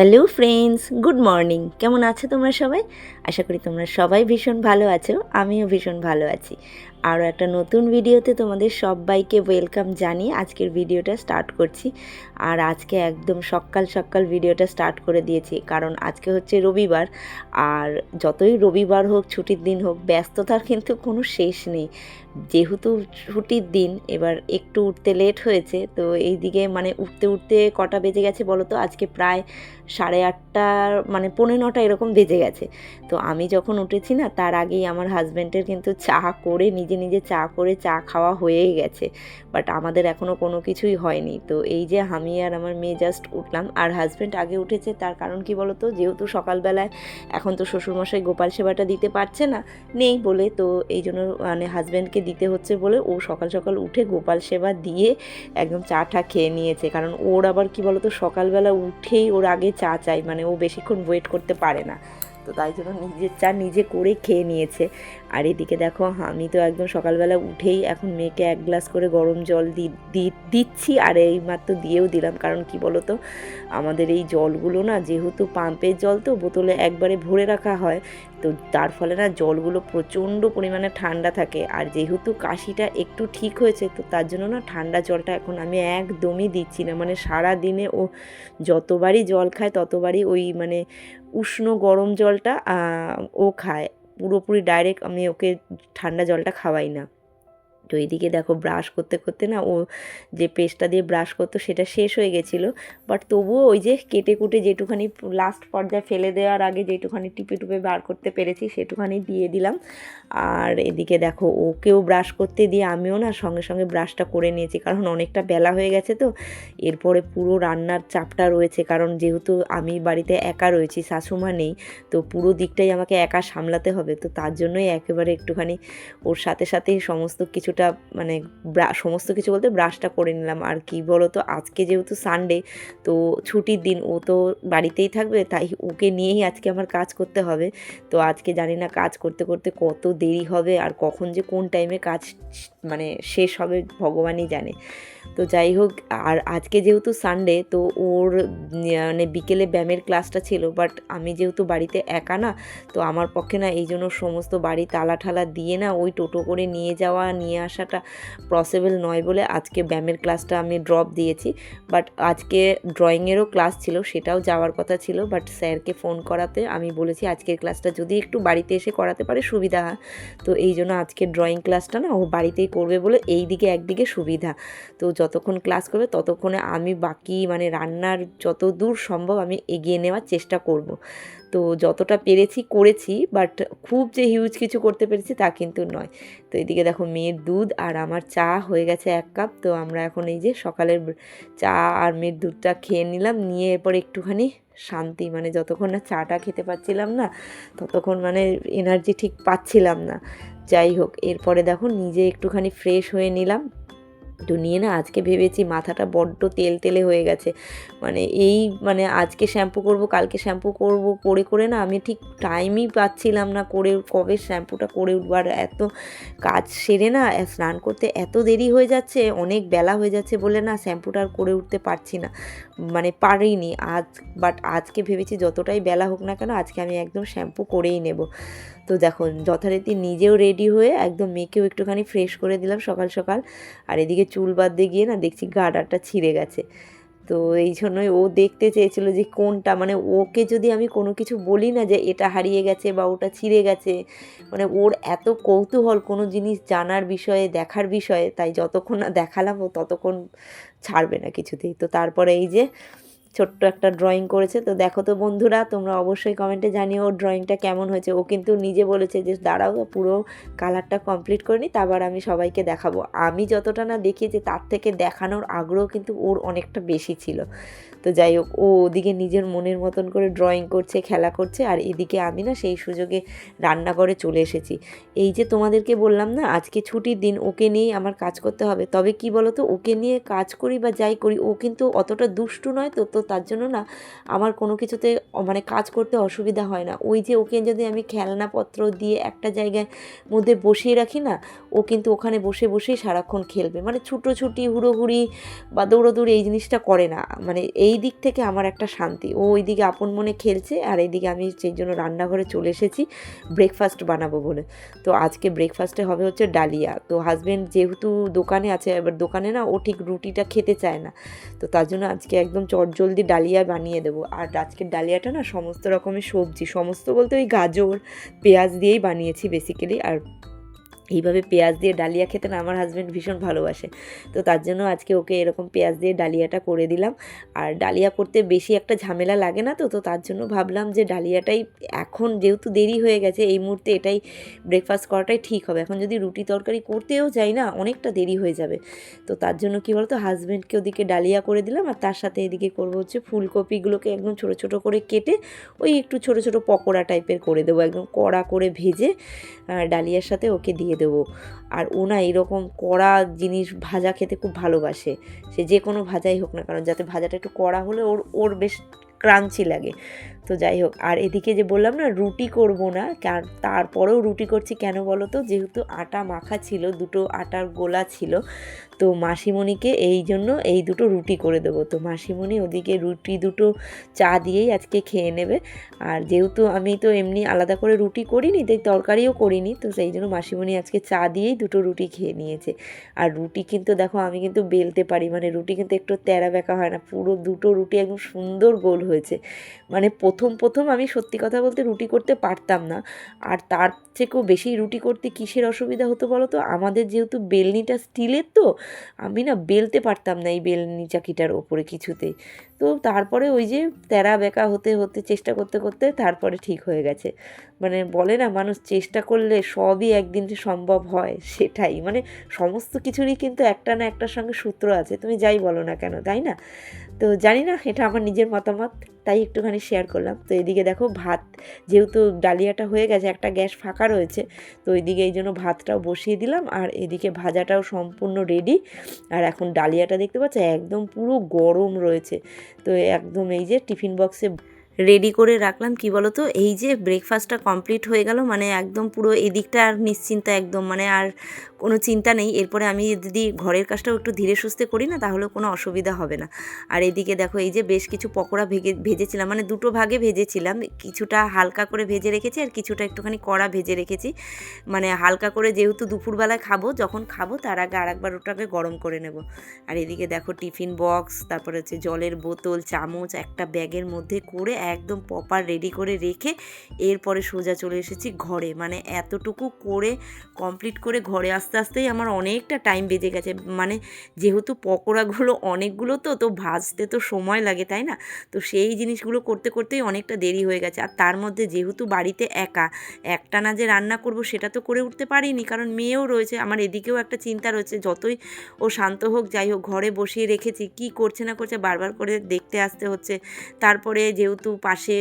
Hello friends good morning কেমন আছো তোমরা সবাই? আশা করি তোমরা সবাই ভীষণ ভালো আছো, আমিও ভীষণ ভালো আছি। আরও একটা নতুন ভিডিওতে তোমাদের সবাইকে ওয়েলকাম জানিয়ে আজকের ভিডিওটা স্টার্ট করছি। আর আজকে একদম সকাল সকাল ভিডিওটা স্টার্ট করে দিয়েছি, কারণ আজকে হচ্ছে রবিবার। আর যতই রবিবার হোক, ছুটির দিন হোক, ব্যস্ততার কিন্তু কোনো শেষ নেই। যেহেতু ছুটির দিন, এবার একটু উঠতে লেট হয়েছে, তো এই দিকে মানে উঠতে উঠতে কটা বেজে গেছে বলো তো? আজকে প্রায় সাড়ে আটটা মানে পৌনে নটা এরকম বেজে গেছে। তো আমি যখন উঠেছি না, তার আগেই আমার হাজব্যান্ডের কিন্তু চা করে, নিজে নিজে চা করে চা খাওয়া হয়েই গেছে। বাট আমাদের এখনও কোনো কিছুই হয়নি। তো এই যে আমি আর আমার মেয়ে জাস্ট উঠলাম। আর হাজব্যান্ড আগে উঠেছে, তার কারণ কি বলো তো? যেহেতু সকালবেলায় এখন তো শ্বশুরমশাই গোপাল সেবাটা দিতে পারছে না, নেই বলে। তো এই জন্য মানে হাজব্যান্ডকে দিতে হচ্ছে বলে ও সকাল সকাল উঠে গোপাল সেবা দিয়ে একদম চা টা খেয়ে নিয়েছে। কারণ ওর আবার কি বলতো, সকালবেলা উঠেই ওর আগে চা চাই মানে ও বেশিক্ষণ ওয়েট করতে পারে না। তো তাই জন্য নিজের চা নিজে করে খেয়ে নিয়েছে। আর এদিকে দেখো, আমি তো একদম সকালবেলা উঠেই এখন মেয়েকে এক গ্লাস করে গরম জল দিচ্ছি আর এই মাত্র দিয়েও দিলাম। কারণ কি বলো তো আমাদের এই জলগুলো না, যেহেতু পাম্পের জল তো, বোতলে একবারে ভরে রাখা হয়, তো তার ফলে না জলগুলো প্রচণ্ড পরিমাণে ঠান্ডা থাকে। আর যেহেতু কাশিটা একটু ঠিক হয়েছে, তো তার জন্য না ঠান্ডা জলটা এখন আমি একদমই দিচ্ছি না। মানে সারা দিনে ও যতবারই জল খায়, ততবারই ওই মানে উষ্ণ গরম জলটা ও খায়। পুরোপুরি ডাইরেক্ট আমি ওকে ঠান্ডা জলটা খাওয়াই না। তো এইদিকে দেখো ব্রাশ করতে করতে না ও যে পেস্টটা দিয়ে ব্রাশ করতো সেটা শেষ হয়ে গেছিল। বাট তবুও ওই যে কেটে কুটে যেটুখানি লাস্ট পর্যায়ে ফেলে দেওয়ার আগে যেটুখানি টিপে টুপে বার করতে পেরেছি সেটুখানি দিয়ে দিলাম। আর এদিকে দেখো, ওকেও ব্রাশ করতে দিয়ে আমিও না সঙ্গে সঙ্গে ব্রাশটা করে নিয়েছি, কারণ অনেকটা বেলা হয়ে গেছে তো। এরপরে পুরো রান্নার চাপটা রয়েছে, কারণ যেহেতু আমি বাড়িতে একা রয়েছি, শাশুমা নেই, তো পুরো দিকটাই আমাকে একা সামলাতে হবে, তো তার জন্যই একেবারে একটুখানি ওর সাথে সাথেই সমস্ত কিছুটা মানে সমস্ত কিছু বলতে ব্রাশটা করে নিলাম। আর কি বলো তো আজকে যেহেতু সানডে তো ছুটির দিন ও তো বাড়িতেই থাকবে, তাই ওকে নিয়েই আজকে আমার কাজ করতে হবে। তো আজকে জানি না কাজ করতে করতে কত দেরি হবে আর কখন যে কোন টাইমে কাজ মানে শেষ হবে ভগবানই জানে। তো যাই হোক, আর আজকে যেহেতু সানডে তো ওর মানে বিকেলে ব্যায়ামের ক্লাসটা ছিল বাট আমি যেহেতু বাড়িতে একা না, তো আমার পক্ষে না, এই জন্য সমস্ত বাড়ি তালা ঠালা দিয়ে না, ওই টোটো করে নিয়ে যাওয়া, নিয়ে আসাটা পসিবল নয় বলে আজকে ব্যায়ামের ক্লাসটা আমি ড্রপ দিয়েছি। বাট আজকে ড্রয়িংয়েরও ক্লাস ছিল, সেটাও যাওয়ার কথা ছিল বাট স্যারকে ফোন করাতে আমি বলেছি, আজকের ক্লাসটা যদি একটু বাড়িতে এসে করাতে পারে, সুবিধা হয়। তো এই জন্য আজকে ড্রয়িং ক্লাসটা না ও বাড়িতেই করবে বলে এই দিকে একদিকে সুবিধা। তো যতক্ষণ ক্লাস করবে ততক্ষণে আমি বাকি মানে রান্নার যত দূর সম্ভব আমি এগিয়ে নেওয়ার চেষ্টা করব। তো যতটা পেরেছি, করেছি বাট খুব যে হিউজ কিছু করতে পেরেছি তা কিন্তু নয়। তো এদিকে দেখো মেয়ের দুধ আর আমার চা হয়ে গেছে এক কাপ তো আমরা এখন এই যে সকালের চা আর মেয়ের দুধটা খেয়ে নিলাম, নিয়ে এরপর একটুখানি শান্তি মানে যতক্ষণ না চাটা খেতে পাচ্ছিলাম না, ততক্ষণ মানে এনার্জি ঠিক পাচ্ছিলাম না। যাই হোক, এরপরে দেখো নিজে একটুখানি ফ্রেশ হয়ে নিলাম। তো নিয়ে না আজকে ভেবেছি মাথাটা বড্ড তেল তেলে হয়ে গেছে। মানে এই মানে আজকে শ্যাম্পু করব, কালকে শ্যাম্পু করব, করে করে না আমি ঠিক টাইমই পাচ্ছিলাম না করে কবে শ্যাম্পুটা করে উঠবার এত কাজ সেরে না স্নান করতে এত দেরি হয়ে যাচ্ছে, অনেক বেলা হয়ে যাচ্ছে বলে না শ্যাম্পুটা আর করে উঠতে পারছি না। মানে পারিনি আজ বাট আজকে ভেবেছি যতটাই বেলা হোক না কেন আজকে আমি একদম শ্যাম্পু করেই নেব। তো দেখো যথারীতি নিজেও রেডি হয়ে একদম মেয়েকেও একটুখানি ফ্রেশ করে দিলাম সকাল সকাল। আর এদিকে চুল দিয়ে গিয়ে না দেখছি গার্ডারটা ছিঁড়ে গেছে। তো এই জন্যই ও দেখতে চেয়েছিল যে কোনটা মানে ওকে যদি আমি কোনো কিছু বলি না যে এটা হারিয়ে গেছে বা ওটা ছিঁড়ে গেছে মানে ওর এত কৌতূহল কোনো জিনিস জানার বিষয়ে, দেখার বিষয়ে, তাই যতক্ষণ না দেখালাম ও ততক্ষণ ছাড়বে না কিছুতেই। তো তারপরে এই যে ছোট্ট একটা ড্রয়িং করেছে। তো দেখো তো বন্ধুরা, তোমরা অবশ্যই কমেন্টে জানিও ওর ড্রয়িংটা কেমন হয়েছে। ও কিন্তু নিজে বলেছে যে, দাঁড়াও, পুরো কালারটা কমপ্লিট করে নিই তারপর আমি সবাইকে দেখাবো। আমি যতটা না দেখিয়েছি, তার থেকে দেখানোর আগ্রহ কিন্তু ওর অনেকটা বেশি ছিল। তো যাই হোক, ও ওদিকে নিজের মনের মতন করে ড্রয়িং করছে, খেলা করছে আর এদিকে আমি না সেই সুযোগে রান্নাঘরে চলে এসেছি। এই যে তোমাদেরকে বললাম না, আজকে ছুটির দিন ওকে নিয়েই আমার কাজ করতে হবে। তবে কি বলো তো ওকে নিয়ে কাজ করি বা যাই করি, ও কিন্তু অতটা দুষ্টু নয় তো তো তার জন্য না আমার কোনো কিছুতে মানে কাজ করতে অসুবিধা হয় না। ওই যে ওকে যদি আমি খেলনাপত্র দিয়ে একটা জায়গায় মধ্যে বসিয়ে রাখি না, ও কিন্তু ওখানে বসে বসেই সারাক্ষণ খেলবে। মানে ছুটোছুটি, হুড়োহুড়ি বা দৌড়োদৌড়ি এই জিনিসটা করে না। মানে এই এই দিক থেকে আমার একটা শান্তি। ও ওইদিকে আপন মনে খেলছে আর এইদিকে আমি সেই জন্য রান্নাঘরে চলে এসেছি ব্রেকফাস্ট বানাবো বলে। তো আজকে ব্রেকফাস্টে হবে হচ্ছে ডালিয়া। তো হাজব্যান্ড যেহেতু দোকানে আছে, এবার দোকানে না ও ঠিক রুটিটা খেতে চায় না। তো তার জন্য আজকে একদম চটজলদি ডালিয়া বানিয়ে দেবো। আর আজকের ডালিয়াটা না সমস্ত রকমের সবজি, সমস্ত বলতে ওই গাজর, পেঁয়াজ দিয়েই বানিয়েছি বেসিক্যালি আর এইভাবে পেঁয়াজ দিয়ে ডালিয়া খেতে না আমার হাজব্যান্ড ভীষণ ভালোবাসে। তো তার জন্য আজকে ওকে এরকম পেঁয়াজ দিয়ে ডালিয়াটা করে দিলাম। আর ডালিয়া করতে বেশি একটা ঝামেলা লাগে না তো তো তার জন্য ভাবলাম যে ডালিয়াটাই এখন যেহেতু দেরি হয়ে গেছে, এই মুহূর্তে এটাই ব্রেকফাস্ট করাটাই ঠিক হবে। এখন যদি রুটি তরকারি করতেও যাই না, অনেকটা দেরি হয়ে যাবে। তো তার জন্য কী বলতো হাজব্যান্ডকে ওদিকে ডালিয়া করে দিলাম আর তার সাথে এদিকে করব হচ্ছে ফুলকপিগুলোকে একদম ছোট ছোট করে কেটে ওই একটু ছোট ছোট পকোড়া টাইপের করে দেবো। একদম কড়া করে ভেজে ডালিয়ার সাথে ওকে দিয়ে দেবো। আর ওনা এরকম কড়া জিনিস ভাজা খেতে খুব ভালোবাসে। সে যে কোনো ভাজাই হোক না কারণ যাতে ভাজাটা একটু কড়া হলে ওর ওর বেশ ক্রাঞ্চি লাগে। তো যাই হোক, আর এদিকে যে বললাম না, রুটি করব না তারপরেও রুটি করছি কেন বলো তো? যেহেতু আটা মাখা ছিল, দুটো আটার গোলা ছিল তো মাসিমণিকে এই জন্য এই দুটো রুটি করে দেবো। তো মাসিমণি ওদিকে রুটি দুটো চা দিয়েই আজকে খেয়ে নেবে। আর যেহেতু আমি তো এমনি আলাদা করে রুটি করিনি, তাই তরকারিও করিনি, তো সেই জন্য মাসিমণি আজকে চা দিয়েই দুটো রুটি খেয়ে নিয়েছে। আর রুটি কিন্তু দেখো, আমি কিন্তু বেলতে পারি মানে রুটি কিন্তু একটু তেরা বেঁকা হয় না, পুরো দুটো রুটি একদম সুন্দর গোল হয়েছে। মানে প্রথম প্রথম আমি সত্যি কথা বলতে রুটি করতে পারতাম না। আর তার থেকেও বেশি রুটি করতে কিসের অসুবিধা হতো বলো তো? আমাদের যেহেতু বেলনিটা স্টিলের তো আমি না বেলতে পারতাম না এই বেলনি চাকিটার ওপরে কিছুতেই। তো তারপরে ওই যে তেরা বেঁকা হতে হতে, চেষ্টা করতে করতে তারপরে ঠিক হয়ে গেছে। মানে বলে না, মানুষ চেষ্টা করলে সবই একদিন যে সম্ভব হয় সেটাই। মানে সমস্ত কিছুরই কিন্তু একটা না একটার সঙ্গে সূত্র আছে, তুমি যাই বলো না কেন, তাই না? তো জানি না, এটা আমার নিজের মতামত, তাই একটুখানি শেয়ার করলাম। তো এদিকে দেখো ভাত, যেহেতু ডালিয়াটা হয়ে গেছে, একটা গ্যাস ফাঁকা রয়েছে, তো ওইদিকে এই জন্য ভাতটাও বসিয়ে দিলাম, আর এদিকে ভাজাটাও সম্পূর্ণ রেডি আর এখন ডালিয়াটা দেখতে পাচ্ছ, একদম পুরো গরম রয়েছে। তো একদম এই যে টিফিন বক্সে রেডি করে রাখলাম, কি বলো তো এই যে ব্রেকফাস্টটা কমপ্লিট হয়ে গেল মানে একদম পুরো এদিকটা আর নিশ্চিন্তা একদম মানে আর কোনো চিন্তা নেই। এরপরে আমি যদি ঘরের কাজটাও একটু ধীরে সুস্থে করি না, তাহলে কোনো অসুবিধা হবে না। আর এদিকে দেখো, এই যে বেশ কিছু পকোড়া ভেগে, ভেজেছিলাম মানে দুটো ভাগে ভেজেছিলাম। কিছুটা হালকা করে ভেজে রেখেছি, আর কিছুটা একটুখানি কড়া ভেজে রেখেছি। মানে হালকা করে যেহেতু দুপুরবেলায় খাব, যখন খাব, তার আগে আর আরেকবার ওটাকে গরম করে নেব। আর এদিকে দেখো টিফিন বক্স, তারপরে হচ্ছে জলের বোতল, চামচ, একটা ব্যাগের মধ্যে করে একদম প্রপার রেডি করে রেখে এরপরে সোজা চলে এসেছি ঘরে। মানে এতটুকু করে কমপ্লিট করে ঘরে আস্তে আস্তেই আমার অনেকটা টাইম বেজে গেছে। মানে যেহেতু পকোড়াগুলো অনেকগুলো তো তো ভাজতে তো সময় লাগে, তাই না? তো সেই জিনিসগুলো করতে করতেই অনেকটা দেরি হয়ে গেছে। আর তার মধ্যে যেহেতু বাড়িতে একা, একটা না যে রান্না করব সেটা তো করে উঠতে পারিনি, কারণ মেয়েও রয়েছে। আমার এদিকেও একটা চিন্তা রয়েছে, যতই ও শান্ত হোক, যাই হোক, ঘরে বসিয়ে রেখেছি, কি করছে না করছে বারবার করে দেখতে আসতে হচ্ছে। তারপরে যেহেতু পাশে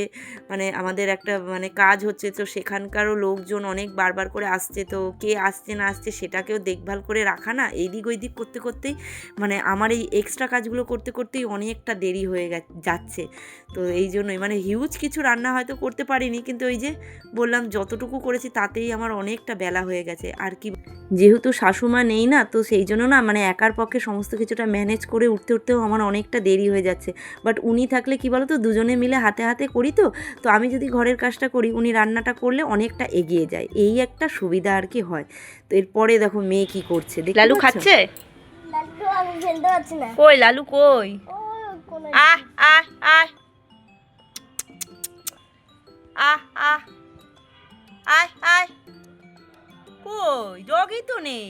মানে আমাদের একটা মানে কাজ হচ্ছে, তো সেখানকারও লোকজন অনেক বারবার করে আসছে, তো কে আসছে, না আসছে সেটাকেও দেখভাল করে রাখা না এইদিক ওই দিক করতে করতেই মানে আমার এই এক্সট্রা কাজগুলো করতে করতেই অনেকটা দেরি হয়ে যাচ্ছে। তো এই জন্যই মানে হিউজ কিছু রান্না হয়তো করতে পারিনি, কিন্তু ওই যে বললাম যতটুকু করেছি তাতেই আমার অনেকটা বেলা হয়ে গেছে। আর কি, যেহেতু শাশুমা নেই না, তো সেই জন্য না মানে একার পক্ষে সমস্ত কিছুটা ম্যানেজ করে উঠতে উঠতেও আমার অনেকটা দেরি হয়ে যাচ্ছে। বাট উনি থাকলে কি বলো তো দুজনে মিলে হাতে হাতে হাতে করি তো তো আমি যদি ঘরের কাজটা করি উনি রান্নাটা করলে অনেকটা এগিয়ে যায়। এই একটা সুবিধা আর কি হয়। তো এরপরে দেখো মেয়ে কি করছে লালু খাচ্ছে? কই লালু কই? আহ আহ আহ। আহ আহ। আয় আয়। কই ডগি তো নেই।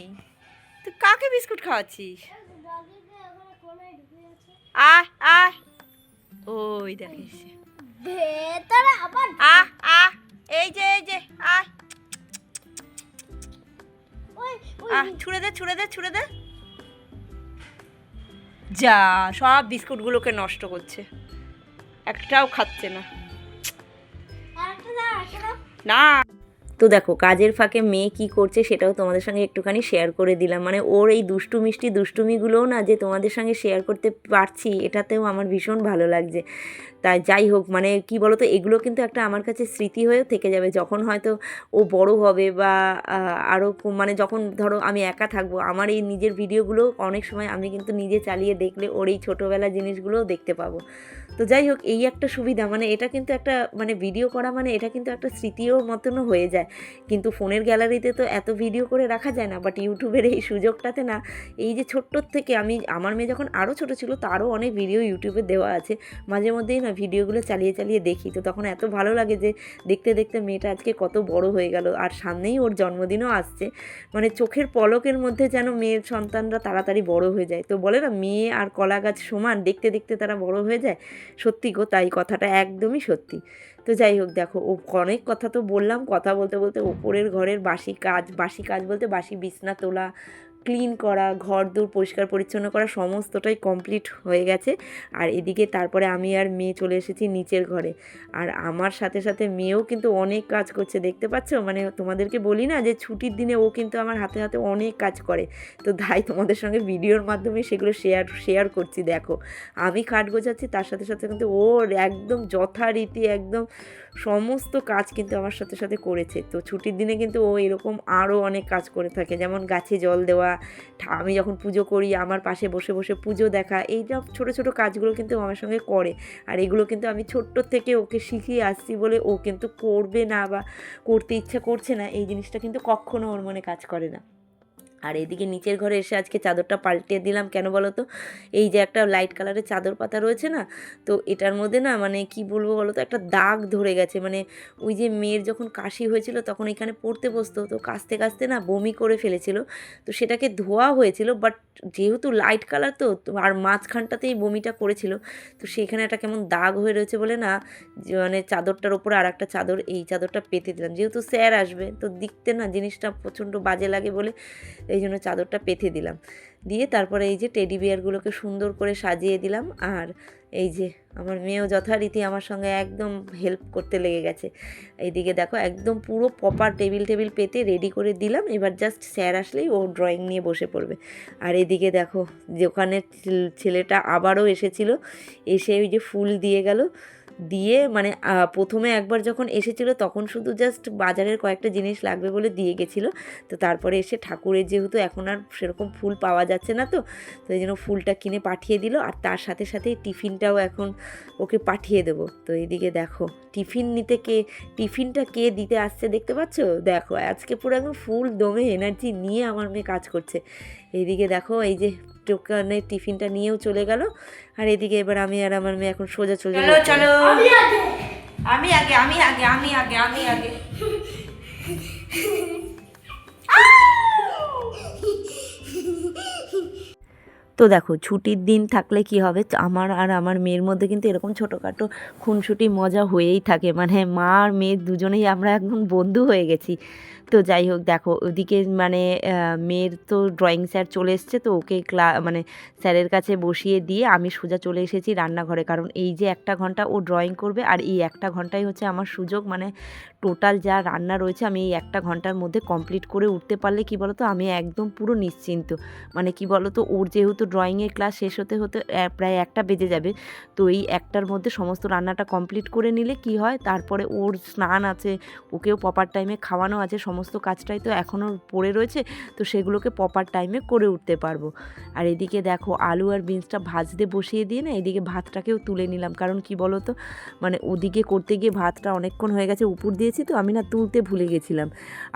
তুই কাকে বিস্কুট খাওয়াচ্ছিস? আহ আহ ওই দেখিস ভেতরে আবার আহ আহ এই যে এই যে আহ ছুঁড়ে দে ছুঁড়ে দে ছুঁড়ে দে। যা সব বিস্কুটগুলোকে নষ্ট করছে। একটাও খাচ্ছে না। না। তো দেখো কাজের ফাঁকে মেয়ে কি করছে সেটাও তোমাদের সঙ্গে একটুখানি শেয়ার করে দিলাম। মানে ওর এই দুষ্টু মিষ্টি দুষ্টুমিগুলোও না যে তোমাদের সঙ্গে শেয়ার করতে পারছি এটাতেও আমার ভীষণ ভালো লাগছে। তাই যাই হোক মানে কি বলতো, এগুলো কিন্তু একটা আমার কাছে স্মৃতি হয়েও থেকে যাবে। যখন হয়তো ও বড় হবে বা আরও মানে যখন ধরো আমি একা থাকব, আমার এই নিজের ভিডিওগুলো অনেক সময় আমি কিন্তু নিজে চালিয়ে দেখলে ওর এই ছোটোবেলা জিনিসগুলোও দেখতে পাবো। তো যাই হোক, এই একটা সুবিধা মানে এটা কিন্তু একটা মানে ভিডিও করা মানে এটা কিন্তু একটা স্মৃতিও মতনও হয়ে যায়। কিন্তু ফোনের গ্যালারিতে তো এত ভিডিও করে রাখা যায় না, বাট ইউটিউবের এই সুযোগটাতে না, এই যে ছোট্টর থেকে আমি, আমার মেয়ে যখন আরও ছোটো ছিল, তারও অনেক ভিডিও ইউটিউবে দেওয়া আছে। মাঝে মধ্যেই না ভিডিওগুলো চালিয়ে চালিয়ে দেখি। তো তখন এত ভালো লাগে যে দেখতে দেখতে মেয়েটা আজকে কত বড় হয়ে গেল। আর সামনেই ওর জন্মদিনও আসছে। মানে চোখের পলকের মধ্যে যেন মেয়ের সন্তানরা তাড়াতাড়ি বড় হয়ে যায়। তো বলে না, মেয়ে আর কলা গাছ সমান, দেখতে দেখতে তারা বড় হয়ে যায়? সত্যি গো, তাই কথাটা একদমই সত্যি। তো যাই হোক, দেখো, ও অনেক কথা তো বললাম। কথা বলতে বলতে ওপরের ঘরের বাসি কাজ বাসি কাজ বলতে বাসি বিছনা তোলা ক্লিন করা, ঘর দূর পরিষ্কার পরিচ্ছন্ন করা সমস্তটাই কমপ্লিট হয়ে গেছে। আর এদিকে তারপরে আমি আর মেয়ে চলে এসেছি নিচের ঘরে। আর আমার সাথে সাথে মেয়েও কিন্তু অনেক কাজ করছে, দেখতে পাচ্ছ? মানে তোমাদেরকে বলি না যে ছুটির দিনে ও কিন্তু আমার হাতে হাতে অনেক কাজ করে। তো তাই তোমাদের সঙ্গে ভিডিওর মাধ্যমে সেগুলো শেয়ার শেয়ার করছি, দেখো। আমি খাট গোছাচ্ছি, তার সাথে সাথে কিন্তু ওর একদম যথারীতি একদম সমস্ত কাজ কিন্তু আমার সাথে সাথে করেছে। তো ছুটির দিনে কিন্তু ও এরকম আরও অনেক কাজ করে থাকে। যেমন গাছে জল দেওয়া ঠা- আমি যখন পুজো করি, আমার পাশে বসে বসে পুজো দেখা, এই এইসব ছোটো ছোটো কাজগুলো কিন্তু আমার সঙ্গে করে। আর এগুলো কিন্তু আমি ছোট্ট থেকে ওকে শিখিয়ে আসছি বলে ও কিন্তু করবে না বা করতে ইচ্ছা করছে না, এই জিনিসটা কিন্তু কখনো ওর মনে কাজ করে না। আর এদিকে নিচের ঘরে এসে আজকে চাদরটা পাল্টে দিলাম, কেন বলো তো? এই যে একটা লাইট কালারের চাদর পাতা রয়েছে না, তো এটার মধ্যে না মানে কি বলব বলো তো, একটা দাগ ধরে গেছে। মানে ওই যে মেয়ের যখন কাশি হয়েছিল তখন এখানে পড়তে বসতো, তো কাশতে কাশতে না বমি করে ফেলেছিল। তো সেটাকে ধোয়া হয়েছিল বাট যেহেতু লাইট কালার তো আর মাঝখানটাতেই বমিটা করেছিল, তো সেখানে একটা কেমন দাগ হয়ে রয়েছে বলে না মানে চাদরটার ওপরে আর একটা চাদর, এই চাদরটা পেতে দিলাম। যেহেতু স্যার আসবে, তো দেখতে না জিনিসটা প্রচণ্ড বাজে লাগে বলে এই জন্য চাদরটা পেতে দিলাম। দিয়ে তারপরে এই যে টেডি বিয়ারগুলোকে সুন্দর করে সাজিয়ে দিলাম। আর এই যে আমার মেয়েও যথারীতি আমার সঙ্গে একদম হেল্প করতে লেগে গেছে। এইদিকে দেখো একদম পুরো প্রপার টেবিল টেবিল পেতে রেডি করে দিলাম। এবার জাস্ট স্যার আসলেই ও ড্রয়িং নিয়ে বসে পড়বে। আর এদিকে দেখো যে ওখানে ছেলেটা আবারও এসেছিল। এসে ওই যে ফুল দিয়ে গেল। দিয়ে মানে প্রথমে একবার যখন এসেছিল তখন শুধু জাস্ট বাজারের কয়েকটা জিনিস লাগবে বলে দিয়ে গেছিল। তো তারপরে এসে ঠাকুরের যেহেতু এখন আর সেরকম ফুল পাওয়া যাচ্ছে না তো তো এই জন্য ফুলটা কিনে পাঠিয়ে দিল। আর তার সাথে সাথে টিফিনটাও এখন ওকে পাঠিয়ে দেবো। তো এইদিকে দেখো, টিফিন নিতে কে, টিফিনটা কে দিতে আসছে দেখতে পাচ্ছ? দেখো, আজকে পুরো একদম ফুল দমে এনার্জি নিয়ে আমার মেয়ে কাজ করছে। এইদিকে দেখো, এই যে দোকানে টিফিনটা নিয়েও চলে গেল। আর এদিকে এবার আমি আর আমার মেয়ে এখন সোজা চলে চলো যাব চলো। আমি আগে আমি আগে আমি আগে আমি আগে। তো দেখো ছুটির দিন থাকলে কি হবে? আমার আর আমার মেয়ের মধ্যে কিন্তু এরকম ছোটোখাটো খুনসুটি মজা হয়েই থাকে। মানে মা আর মেয়ে দুজনেই আমরা একদম বন্ধু হয়ে গেছি। তো যাই হোক, দেখো, ওদিকে মানে মেয়ের তো ড্রয়িং স্যার চলে এসছে, তো ওকে ক্লা মানে স্যারের কাছে বসিয়ে দিয়ে আমি সোজা চলে এসেছি রান্নাঘরে। কারণ এই যে একটা ঘণ্টা ও ড্রয়িং করবে, আর এই একটা ঘন্টাই হচ্ছে আমার সুযোগ মানে টোটাল যা রান্না রয়েছে, আমি এই একটা ঘণ্টার মধ্যে কমপ্লিট করে উঠতে পারলে কি বলতো, আমি একদম পুরো নিশ্চিন্ত। মানে কি বলতো, ওর যেহেতু ড্রয়িংয়ের ক্লাস শেষ হতে হতে প্রায় একটা বেজে যাবে, তো এই একটার মধ্যে সমস্ত রান্নাটা কমপ্লিট করে নিলে কি হয়, তারপরে ওর স্নান আছে, ওকেও প্রপার টাইমে খাওয়ানো আছে, সমস্ত কাজটাই তো এখনও পড়ে রয়েছে, তো সেগুলোকে প্রপার টাইমে করে উঠতে পারব। আর এদিকে দেখো আলু আর বিনসটা ভাজতে বসিয়ে দিয়ে না, এদিকে ভাতটাকেও তুলে নিলাম। কারণ কি বলো তো মানে ওদিকে করতে গিয়ে ভাতটা অনেকক্ষণ হয়ে গেছে, উপর দিয়েছি তো আমি না তুলতে ভুলে গেছিলাম।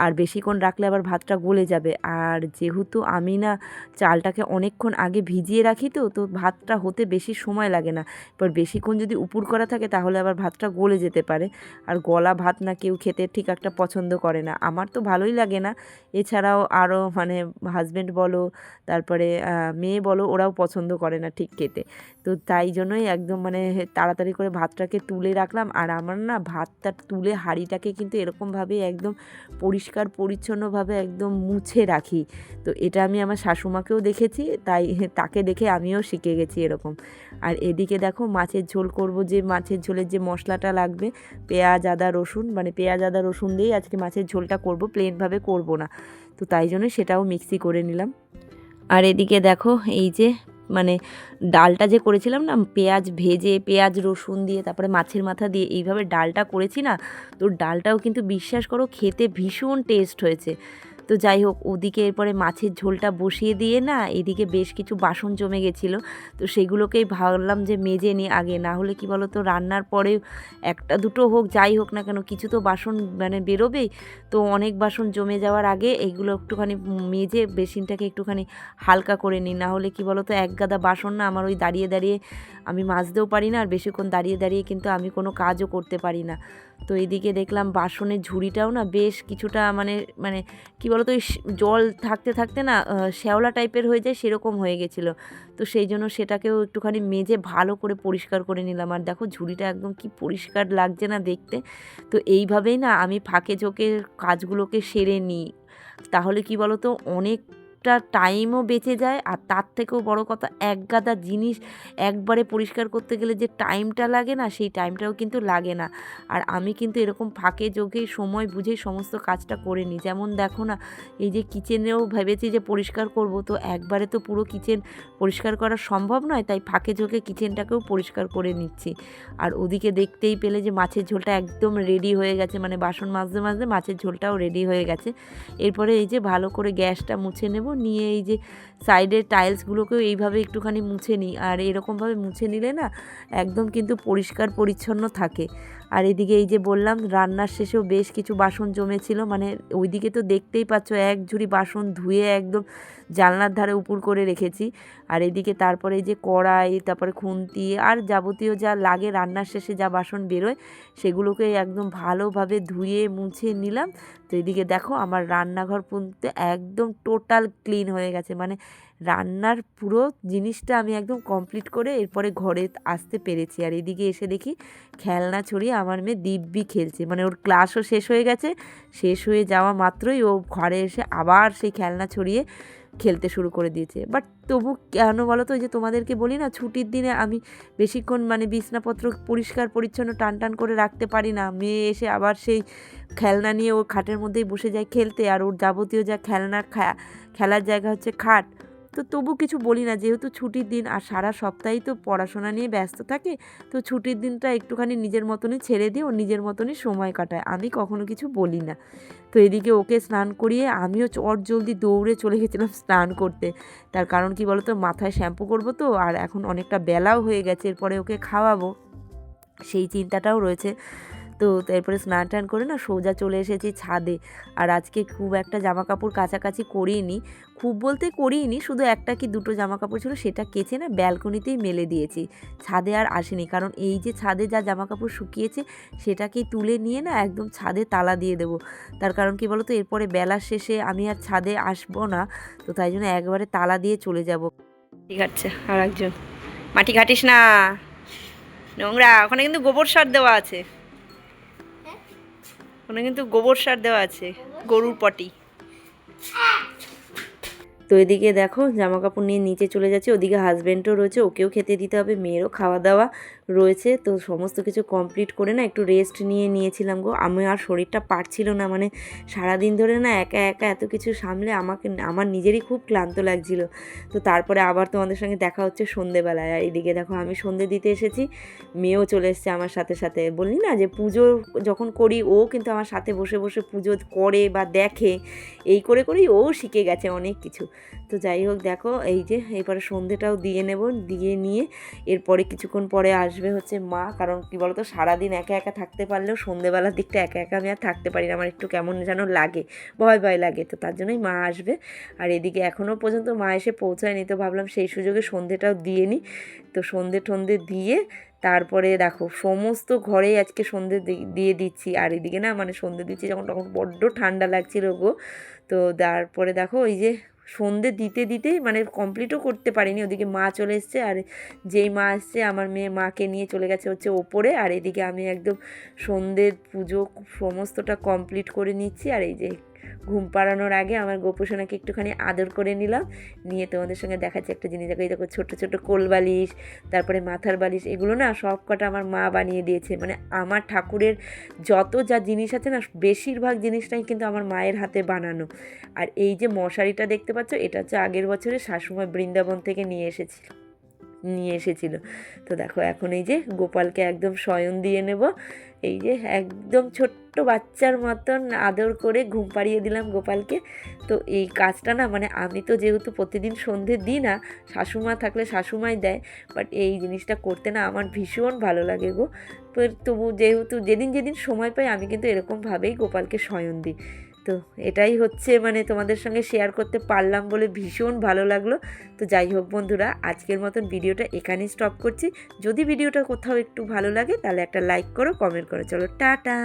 আর বেশিক্ষণ রাখলে আবার ভাতটা গলে যাবে। আর যেহেতু আমি না চালটাকে অনেকক্ষণ আগে ভিজিয়ে রাখি তো তো ভাতটা হতে বেশি সময় লাগে না। এবার বেশিক্ষণ যদি উপুর করা থাকে তাহলে আবার ভাতটা গলে যেতে পারে। আর গলা ভাত না কেউ খেতে ঠিক একটা পছন্দ করে না। আমার তো ভালোই লাগে না। এছাড়াও আরও মানে হাজব্যান্ড বলো, তারপরে মেয়ে বলো, ওরাও পছন্দ করে না ঠিক খেতে। তো তাই জন্যই একদম মানে তাড়াতাড়ি করে ভাতটাকে তুলে রাখলাম। আর আমার না ভাতটা তুলে হাঁড়িটাকে কিন্তু এরকমভাবে একদম পরিষ্কার পরিচ্ছন্নভাবে একদম মুছে রাখি। তো এটা আমি আমার শাশুমাকেও দেখেছি, তাই তাকে দেখে আমিও শিখে গেছি এরকম। আর এদিকে দেখো মাছের ঝোল করব যে মাছের ঝোলের যে মশলাটা লাগবে, পেঁয়াজ, আদা, রসুন মানে পেঁয়াজ, আদা, রসুন দিয়েই আজকে মাছের ঝোলটা করব। প্লেনভাবে করব না। তো তাই জন্য সেটাও মিক্সি করে নিলাম। আর এদিকে দেখো, এই যে মানে ডালটা যে করেছিলাম না, পেঁয়াজ ভেজে, পেঁয়াজ রসুন দিয়ে, তারপরে মাছের মাথা দিয়ে এইভাবে ডালটা করেছি না, তো ডালটাও কিন্তু বিশ্বাস করো, খেতে ভীষণ টেস্ট হয়েছে। তো যাই হোক, ওদিকে এরপরে মাছের ঝোলটা বসিয়ে দিয়ে না এদিকে বেশ কিছু বাসন জমে গেছিল। তো সেগুলোকেই ভাবলাম যে মেজে নিই আগে। না হলে কি বলো তো রান্নার পরে একটা দুটো হোক, যাই হোক না কেন, কিছু তো বাসন মানে বেরোবেই। তো অনেক বাসন জমে যাওয়ার আগে এইগুলো একটুখানি মেজে বেসিনটাকে একটুখানি হালকা করে নিই। না হলে কি বলো তো এক গাদা বাসন না আমার ওই দাঁড়িয়ে দাঁড়িয়ে আমি মাজতেও পারি না, আর বেশিক্ষণ দাঁড়িয়ে দাঁড়িয়ে কিন্তু আমি কোনো কাজও করতে পারি না। তো এদিকে দেখলাম বাসনের ঝুড়িটাও না বেশ কিছুটা মানে মানে কি বলতো ওই জল থাকতে থাকতে না শ্যাওলা টাইপের হয়ে যায়, সেরকম হয়ে গেছিল। তো সেই জন্য সেটাকেও একটুখানি মেজে ভালো করে পরিষ্কার করে নিলাম। আর দেখো ঝুড়িটা একদম কি পরিষ্কার লাগছে না দেখতে। তো এইভাবেই না আমি ফাঁকে ঝোঁকে কাজগুলোকে সেরে নিই। তাহলে কি বলো তো অনেকটা টাইমও বেঁচে যায়, আর তার থেকেও বড় কথা, এক গাদা জিনিস একবারে পরিষ্কার করতে গেলে যে টাইমটা লাগে না, সেই টাইমটাও কিন্তু লাগে না। আর আমি কিন্তু এরকম ফাঁকে যোগেই সময় বুঝেই সমস্ত কাজটা করে নিই। যেমন দেখো না, এই যে কিচেনেও ভেবেছি যে পরিষ্কার করব, তো একবারে তো পুরো কিচেন পরিষ্কার করা সম্ভব নয়, তাই ফাঁকে ঝোঁকে কিচেনটাকেও পরিষ্কার করে নিচ্ছি। আর ওদিকে দেখতেই পেলে যে মাছের ঝোলটা একদম রেডি হয়ে গেছে মানে বাসন মাজতে মাজতে মাছের ঝোলটাও রেডি হয়ে গেছে। এরপরে এই যে ভালো করে গ্যাসটা মুছে নেব নিয়ে এই যে সাইডের টাইলসগুলোকেও এইভাবে একটুখানি মুছে নিই। আর এরকমভাবে মুছে নিলে না একদম কিন্তু পরিষ্কার পরিচ্ছন্ন থাকে। আর এদিকে এই যে বললাম, রান্নার শেষেও বেশ কিছু বাসন জমেছিল। মানে ওইদিকে তো দেখতেই পাচ্ছ, এক ঝুড়ি বাসন ধুয়ে একদম জানলার ধারে উপুর করে রেখেছি। আর এদিকে তারপরে এই যে কড়াই, তারপরে খুন্তি আর যাবতীয় যা লাগে রান্নার শেষে যা বাসন বেরোয়, সেগুলোকে একদম ভালোভাবে ধুয়ে মুছে নিলাম। তো এদিকে দেখো, আমার রান্নাঘর পর্যন্ত একদম টোটাল ক্লিন হয়ে গেছে। মানে রান্নার পুরো জিনিসটা আমি একদম কমপ্লিট করে এরপরে ঘরে আসতে পেরেছি। আর এদিকে এসে দেখি খেলনা ছড়িয়ে আমার মেয়ে দিব্যি খেলছে। মানে ওর ক্লাসও শেষ হয়ে গেছে। শেষ হয়ে যাওয়া মাত্রই ও ঘরে এসে আবার সেই খেলনা ছড়িয়ে খেলতে শুরু করে দিয়েছে। বাট তবু কেন বলো তো যে তোমাদেরকে বলি না, ছুটির দিনে আমি বেশিক্ষণ মানে বিছনাপত্র পরিষ্কার, পরিচ্ছন্ন, টান টান করে রাখতে পারি না। মেয়ে এসে আবার সেই খেলনা নিয়ে ওর খাটের মধ্যেই বসে যায় খেলতে। আর ওর যাবতীয় যা খেলনার খা- খেলার জায়গা হচ্ছে খাট। তো তবু কিছু বলি না, যেহেতু ছুটির দিন আর সারা সপ্তাহেই তো পড়াশোনা নিয়ে ব্যস্ত থাকে, তো ছুটির দিনটা একটুখানি নিজের মতনই ছেড়ে দিয়ে ও নিজের মতনই সময় কাটায়। আমি কখনো কিছু বলি না। তো এদিকে ওকে স্নান করিয়ে আমিও চট জলদি দৌড়ে চলে গেছিলাম স্নান করতে। তার কারণ কি বলতো, মাথায় শ্যাম্পু করব তো, আর এখন অনেকটা বেলাও হয়ে গেছে, এরপরে ওকে খাওয়াবো। সেই চিন্তাটাও রয়েছে। তো তারপরে স্নান টান করে না সোজা চলে এসেছি ছাদে। আর আজকে খুব একটা জামা কাপড় কাছাকাছি করিনি। খুব বলতে করিনি, শুধু একটা কি দুটো জামা কাপড় ছিল সেটা কেচে না ব্যালকনিতেই মেলে দিয়েছি। ছাদে আর আসেনি, কারণ এই যে ছাদে যা জামা কাপড় শুকিয়েছে সেটাকে তুলে নিয়ে না একদম ছাদে তালা দিয়ে দেবো। তার কারণ কি বলতো, এরপরে বেলার শেষে আমি আর ছাদে আসব না, তো তাই জন্য একবারে তালা দিয়ে চলে যাব। ঠিক আছে, আর একজন। মাটি ঘাটিস না। নোংরা, ওখানে কিন্তু গোবর সার দেওয়া আছে। ওখানে কিন্তু গোবর সার দেওয়া আছে, গরুর পটি। তো এদিকে দেখো জামা কাপড় নিয়ে নিচে চলে যাচ্ছে, ওদিকে হাজব্যান্ডও রয়েছে, ওকেও খেতে দিতে হবে, মেয়েরও খাওয়া দাওয়া। রয়েছে। তো সমস্ত কিছু কমপ্লিট করে না একটু রেস্ট নিয়ে নিয়েছিলাম গো। আমি আর শরীরটা পারছিল না মানে সারাদিন ধরে না একা একা এত কিছু সামলে আমাকে আমার নিজেরই খুব ক্লান্ত লাগছিল। তো তারপরে আবার তোমাদের সঙ্গে দেখা হচ্ছে সন্ধেবেলায়। আর এদিকে দেখো আমি সন্ধে দিতে এসেছি, মেয়েও চলে এসছে আমার সাথে সাথে। বললি না যে পুজো যখন করি, ও কিন্তু আমার সাথে বসে বসে পুজো করে বা দেখে, এই করে করেই ও শিখে গেছে অনেক কিছু। তো যাই হোক দেখো, এই যে এরপরে সন্ধেটাও দিয়ে নেব, দিয়ে নিয়ে এরপরে কিছুক্ষণ পরে আসবে হচ্ছে মা, কারণ কি বলতো, সারাদিন একা একা থাকতে পারলেও সন্ধেবেলার দিকটা একা একা আমি আর থাকতে পারি না, আমার একটু কেমন যেন লাগে, ভয় ভয় লাগে, তো তার জন্যই মা আসবে। আর এদিকে এখনও পর্যন্ত মা এসে পৌঁছায়নি, তো ভাবলাম সেই সুযোগে সন্ধেটাও দিয়ে নিই। তো সন্ধে টন্ধে দিয়ে তারপরে দেখো, সমস্ত ঘরেই আজকে সন্ধে দিয়ে দিচ্ছি। আর এদিকে না মানে সন্ধে দিচ্ছি যখন, তখন বড্ড ঠান্ডা লাগছিল গো। তো তারপরে দেখো, ওই যে সন্ধে দিতে দিতে মানে কমপ্লিটও করতে পারিনি। ওদিকে মা চলে এসছে আর যেই মা আসছে আমার মেয়ে মাকে নিয়ে চলে গেছে হচ্ছে ওপরে। আর এদিকে আমি একদম সন্ধ্যের পুজো সমস্তটা কমপ্লিট করে নিচ্ছি। আর এই যে ঘুম পাড়ানোর আগে আমার গোপুসোনাকে একটুখানি আদর করে নিলাম। নিয়ে তোমাদের সঙ্গে দেখাচ্ছি একটা জিনিস। দেখো এই দেখো ছোটো ছোটো কোল বালিশ, তারপরে মাথার বালিশ, এগুলো না সব কটা আমার মা বানিয়ে দিয়েছে। মানে আমার ঠাকুরের যত যা জিনিস আছে না, বেশিরভাগ জিনিসটাই কিন্তু আমার মায়ের হাতে বানানো। আর এই যে মশারিটা দেখতে পাচ্ছ, এটা হচ্ছে আগের বছরে শাশুমা বৃন্দাবন থেকে নিয়ে এসেছিল। নিয়ে এসেছিল। তো দেখো, এখন এই যে গোপালকে একদম শয়ন দিয়ে নেব। এই যে একদম ছোট্ট বাচ্চার মতন আদর করে ঘুম পাড়িয়ে দিলাম গোপালকে। তো এই কাজটা না মানে আমি তো যেহেতু প্রতিদিন সন্ধে দিই না, শাশুমা থাকলে শাশুমাই দেয় বাট এই জিনিসটা করতে না আমার ভীষণ ভালো লাগে গো। তবু যেহেতু যেদিন যেদিন সময় পাই, আমি কিন্তু এরকমভাবেই গোপালকে শয়ন দিই। তো এটাই হচ্ছে মানে তোমাদের সঙ্গে শেয়ার করতে পারলাম বলে ভীষণ ভালো লাগল। তো যাই হোক বন্ধুরা, আজকের মতন ভিডিওটা এখানেই স্টপ করছি। যদি ভিডিওটা কোথাও একটু ভালো লাগে তাহলে একটা লাইক করো কমেন্ট করো। চলো, টাটা!